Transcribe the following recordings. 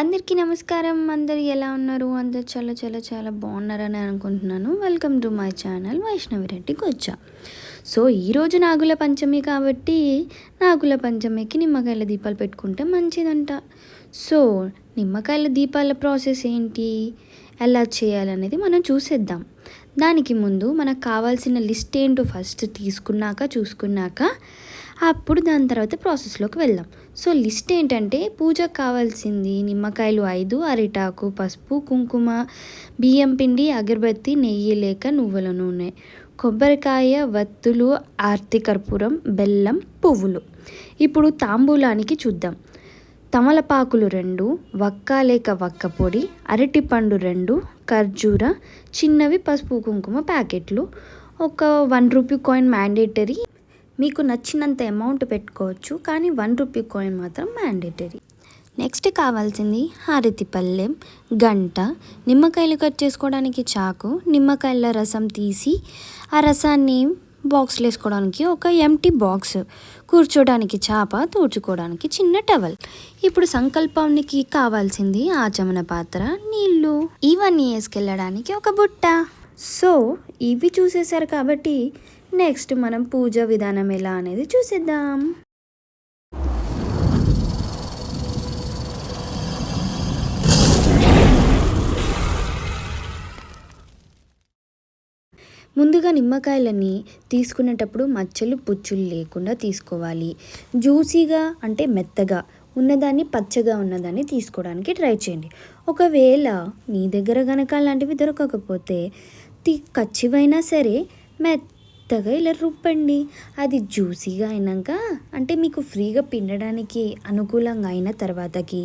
అందరికీ నమస్కారం. అందరు ఎలా ఉన్నారు? అందరు చాలా చాలా చాలా బాగున్నారని అనుకుంటున్నాను. Welcome to my channel Vaishnavi రెడ్డికి వచ్చా సో ఈరోజు నాగుల పంచమి కాబట్టి నాగుల పంచమికి నిమ్మకాయల దీపాలు పెట్టుకుంటే మంచిదంట. సో నిమ్మకాయల దీపాల ప్రాసెస్ ఏంటి? ఎలా చేయాలనేది మనం చూసేద్దాం. దానికి ముందు మనకు కావాల్సిన లిస్ట్ ఏంటో ఫస్ట్ తీసుకున్నాక చూసుకున్నాక అప్పుడు దాని తర్వాత ప్రాసెస్లోకి వెళ్దాం. సో లిస్ట్ ఏంటంటే పూజకు కావాల్సింది నిమ్మకాయలు ఐదు అరిటాకు పసుపు కుంకుమ బియ్యం పిండి అగరబత్తి నెయ్యి లేక నువ్వుల నూనె కొబ్బరికాయ వత్తులు ఆర్తి కర్పూరం బెల్లం పువ్వులు. ఇప్పుడు తాంబూలానికి చూద్దాం. తమలపాకులు రెండు వక్క లేక వక్క పొడి అరటిపండు రెండు ఖర్జూర చిన్నవి పసుపు కుంకుమ ప్యాకెట్లు. ఒక వన్ రూపీ కాయిన్ మ్యాండేటరీ మీకు నచ్చినంత అమౌంట్ పెట్టుకోవచ్చు కానీ వన్ రూపీ కాయిన్ మాత్రం మ్యాండేటరీ నెక్స్ట్ కావాల్సింది హారతి పల్లెం గంట. నిమ్మకాయలు కట్ చేసుకోవడానికి చాకు నిమ్మకాయల రసం తీసి ఆ రసాన్ని బాక్స్లో వేసుకోవడానికి ఒక ఎంటీ బాక్స్ కూర్చోడానికి చాప తూడ్చుకోవడానికి చిన్న టవల్ ఇప్పుడు సంకల్పానికి కావాల్సింది ఆచమన పాత్ర నీళ్ళు. ఇవన్నీ వేసుకెళ్ళడానికి ఒక బుట్ట. సో ఇవి చూసేశారు కాబట్టి నెక్స్ట్ మనం పూజ విధానం ఎలా అనేది చూసేద్దాం. ముందుగా నిమ్మకాయలని తీసుకునేటప్పుడు మచ్చలు పుచ్చులు లేకుండా తీసుకోవాలి. జ్యూసీగా అంటే మెత్తగా ఉన్నదాన్ని పచ్చగా ఉన్నదాన్ని తీసుకోవడానికి ట్రై చేయండి. ఒకవేళ నీ దగ్గర కనుక అలాంటివి దొరకకపోతే తి కచ్చివైనా సరే మెత్తగా ఇలా రుప్పండి. అది జ్యూసీగా అయినాక అంటే మీకు ఫ్రీగా పిండడానికి అనుకూలంగా అయిన తర్వాతకి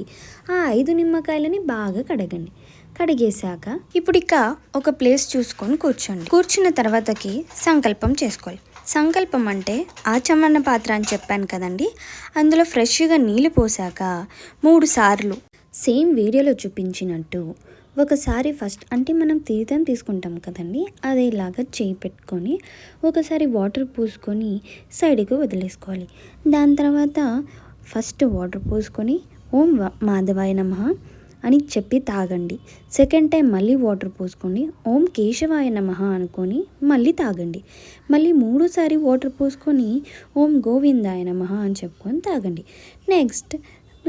ఆ ఐదు నిమ్మకాయలని బాగా కడగండి. కడిగేశాక ఇప్పుడు ఇక ఒక ప్లేస్ చూసుకొని కూర్చోండి. కూర్చున్న తర్వాతకి సంకల్పం చేసుకోవాలి. సంకల్పం అంటే ఆచమరణ పాత్ర అని చెప్పాను కదండి. అందులో ఫ్రెష్గా నీళ్ళు పోసాక మూడు సార్లు సేమ్ వీడియోలో చూపించినట్టు ఒకసారి ఫస్ట్ అంటే మనం తీర్థం తీసుకుంటాం కదండి అదేలాగా చేయి పెట్టుకొని ఒకసారి వాటర్ పూసుకొని సైడ్కి వదిలేసుకోవాలి. దాని తర్వాత ఫస్ట్ వాటర్ పోసుకొని ఓం మాధవాయ నమ అని చెప్పి తాగండి. సెకండ్ టైం మళ్ళీ వాటర్ పోసుకోండి ఓం కేశవాయ నమ అనుకొని మళ్ళీ తాగండి. మళ్ళీ మూడోసారి వాటర్ పోసుకొని ఓం గోవిందాయ నమ అని చెప్పుకొని తాగండి. నెక్స్ట్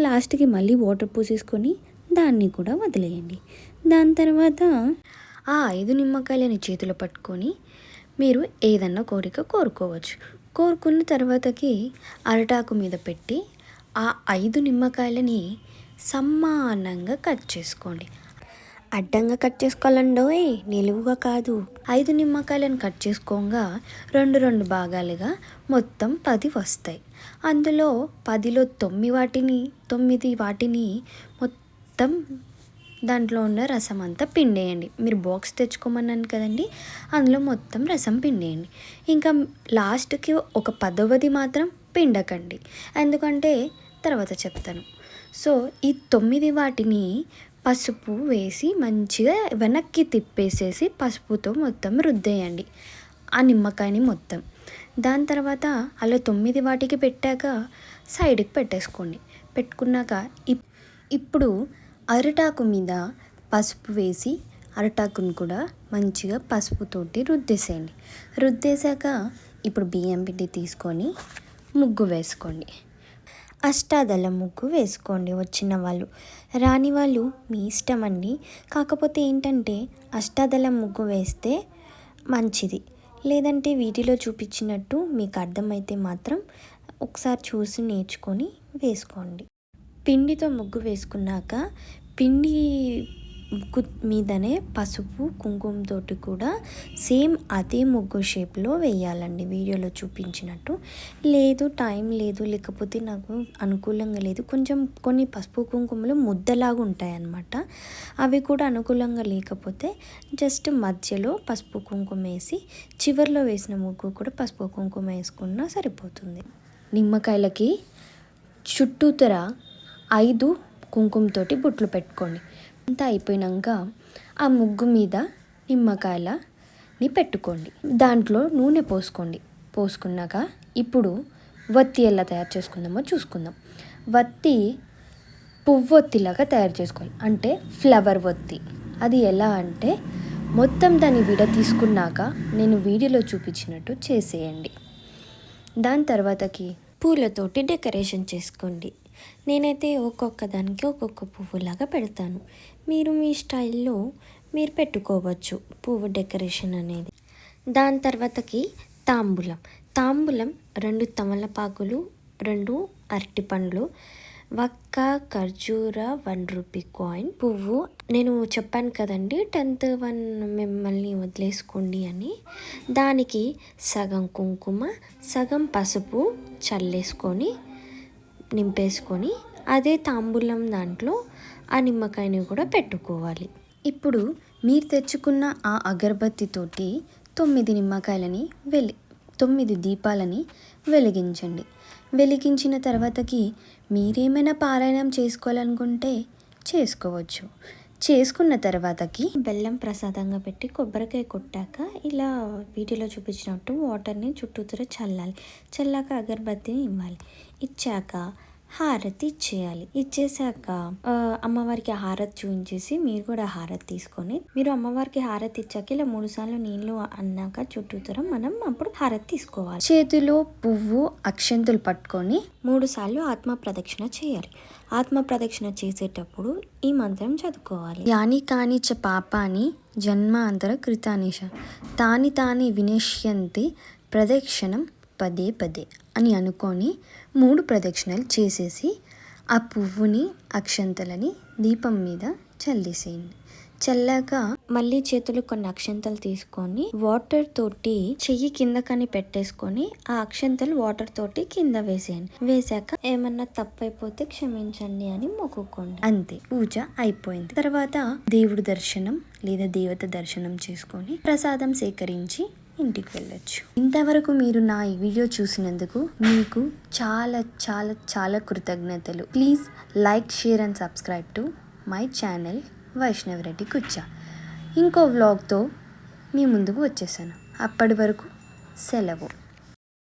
లాస్ట్కి మళ్ళీ వాటర్ పోసేసుకొని దాన్ని కూడా వదిలేయండి. దాని తర్వాత ఆ ఐదు నిమ్మకాయలని చేతిలో పట్టుకొని మీరు ఏదన్నా కోరిక కోరుకోవచ్చు. కోరుకున్న తర్వాతకి అరటాకు మీద పెట్టి ఆ ఐదు నిమ్మకాయలని సమానంగా కట్ చేసుకోండి. అడ్డంగా కట్ చేసుకోవాలండోయ్ నిలువుగా కాదు. ఐదు నిమ్మకాయలను కట్ చేసుకోగా రెండు రెండు భాగాలుగా మొత్తం పది వస్తాయి. అందులో పదిలో తొమ్మిది వాటిని తొమ్మిది వాటిని మొత్తం మొత్తం దాంట్లో ఉన్న రసం అంతా పిండేయండి. మీరు బాక్స్ తెచ్చుకోమన్నాను కదండి అందులో మొత్తం రసం పిండేయండి. ఇంకా లాస్ట్కి ఒక పదవది మాత్రం పిండకండి. ఎందుకంటే తర్వాత చెప్తాను. సో ఈ తొమ్మిది వాటిని పసుపు వేసి మంచిగా వెనక్కి తిప్పేసేసి పసుపుతో మొత్తం రుద్దేయండి. ఆ నిమ్మకాయని మొత్తం. దాని తర్వాత అలా తొమ్మిది వాటికి పెట్టాక సైడ్కి పెట్టేసుకోండి. పెట్టుకున్నాక ఇప్పుడు అరిటాకు మీద పసుపు వేసి అరటాకును కూడా మంచిగా పసుపుతోటి రుద్దేసేయండి. రుద్దేశాక ఇప్పుడు బియ్యం పిండి తీసుకొని ముగ్గు వేసుకోండి. అష్టాదళ ముగ్గు వేసుకోండి వచ్చిన వాళ్ళు. రాని వాళ్ళు మీ ఇష్టం అండి. కాకపోతే ఏంటంటే అష్టాదళ ముగ్గు వేస్తే మంచిది. లేదంటే వీటిలో చూపించినట్టు మీకు అర్థమైతే మాత్రం ఒకసారి చూసి నేర్చుకొని వేసుకోండి. పిండితో ముగ్గు వేసుకున్నాక పిండి ముగ్గు మీదనే పసుపు కుంకుమతోటి కూడా సేమ్ అదే ముగ్గు షేప్లో వేయాలండి. వీడియోలో చూపించినట్టు. లేదు టైం లేదు లేకపోతే నాకు అనుకూలంగా లేదు. కొంచెం కొన్ని పసుపు కుంకుమలు ముద్దలాగా ఉంటాయన్నమాట. అవి కూడా అనుకూలంగా లేకపోతే జస్ట్ మధ్యలో పసుపు కుంకుమ వేసి చివరిలో వేసిన ముగ్గు కూడా పసుపు కుంకుమ వేసుకున్నా సరిపోతుంది. నిమ్మకాయలకి చుట్టూతర ఐదు కుంకుమతోటి బుట్లు పెట్టుకోండి. అంతా అయిపోయినాక ఆ ముగ్గు మీద నిమ్మకాయలని పెట్టుకోండి. దాంట్లో నూనె పోసుకోండి. పోసుకున్నాక ఇప్పుడు వత్తి ఎలా తయారు చేసుకుందామో చూసుకుందాం. వత్తి పువ్వొత్తిలాగా తయారు చేసుకోవాలి. అంటే ఫ్లవర్ ఒత్తి అది ఎలా అంటే మొత్తం దాన్ని విడ తీసుకున్నాక నేను వీడియోలో చూపించినట్టు చేసేయండి. దాని తర్వాతకి పూలతోటి డెకరేషన్ చేసుకోండి. నేనైతే ఒక్కొక్క దానికి ఒక్కొక్క పువ్వులాగా పెడతాను. మీరు మీ స్టైల్లో మీరు పెట్టుకోవచ్చు పువ్వు డెకరేషన్ అనేది. దాని తర్వాతకి తాంబూలం. తాంబూలం రెండు తమలపాకులు రెండు అరటి పండ్లు వక్క ఖర్జూర వన్ రూపీ కాయిన్. పువ్వు నేను చెప్పాను కదండి టెన్త్ వన్ మిమ్మల్ని వదిలేసుకోండి అని. దానికి సగం కుంకుమ సగం పసుపు చల్లేసుకొని నింపేసుకొని అదే తాంబూలం దాంట్లో ఆ నిమ్మకాయని కూడా పెట్టుకోవాలి. ఇప్పుడు మీరు తెచ్చుకున్న ఆ అగరబత్తితోటి తొమ్మిది నిమ్మకాయలని వెలి తొమ్మిది దీపాలని వెలిగించండి. వెలిగించిన తర్వాతకి మీరేమైనా పారాయణం చేసుకోవాలనుకుంటే చేసుకోవచ్చు. చేసుకున్న తర్వాతకి బెల్లం ప్రసాదంగా పెట్టి కొబ్బరికాయ కొట్టాక ఇలా వీడియోలో చూపించినట్టు వాటర్ని చుట్టూతుర చల్లాలి. చల్లాక అగరబత్తిని ఇవ్వాలి ఇచ్చాక హారతి ఇచ్చేయాలి. ఇచ్చేసాక అమ్మవారికి హారతి చూపించేసి మీరు కూడా హారతి తీసుకొని మీరు అమ్మవారికి హారతి ఇచ్చాక ఇలా మూడు సార్లు నీళ్ళు అన్నాక చుట్టూతర మనం అప్పుడు హారతి తీసుకోవాలి. చేతిలో పువ్వు అక్షంతులు పట్టుకొని మూడు సార్లు ఆత్మ ప్రదక్షిణ చేయాలి. ఆత్మ ప్రదక్షిణ చేసేటప్పుడు ఈ మంత్రం చదువుకోవాలి. యాని కాని చ పాపాని జన్మాంతర కృతానిష. తాని తాని వినేష్యంతి ప్రదక్షిణం పదే పదే అని అనుకొని మూడు ప్రదక్షిణలు చేసేసి ఆ పువ్వుని అక్షంతలని దీపం మీద చల్లేసేయండి. చల్లగా మళ్ళీ చేతులు కొన్ని అక్షంతలు తీసుకొని వాటర్ తోటి చెయ్యి కిందకని పెట్టేసుకొని ఆ అక్షంతలు వాటర్ తోటి కింద వేసేయండి. వేసాక ఏమన్నా తప్పైపోతే క్షమించండి అని మొక్కుకోండి. అంతే పూజ అయిపోయింది. తర్వాత దేవుడు దర్శనం లేదా దేవత దర్శనం చేసుకొని ప్రసాదం సేకరించి ఇంటికి వెళ్ళొచ్చు. ఇంతవరకు మీరు నా ఈ వీడియో చూసినందుకు మీకు చాలా చాలా చాలా కృతజ్ఞతలు. Please like share and subscribe to my channel. Vaishnava Reddy కుచ్చా ఇంకో వ్లాగ్తో మీ ముందుకు వచ్చేసాను. అప్పటి వరకు సెలవు.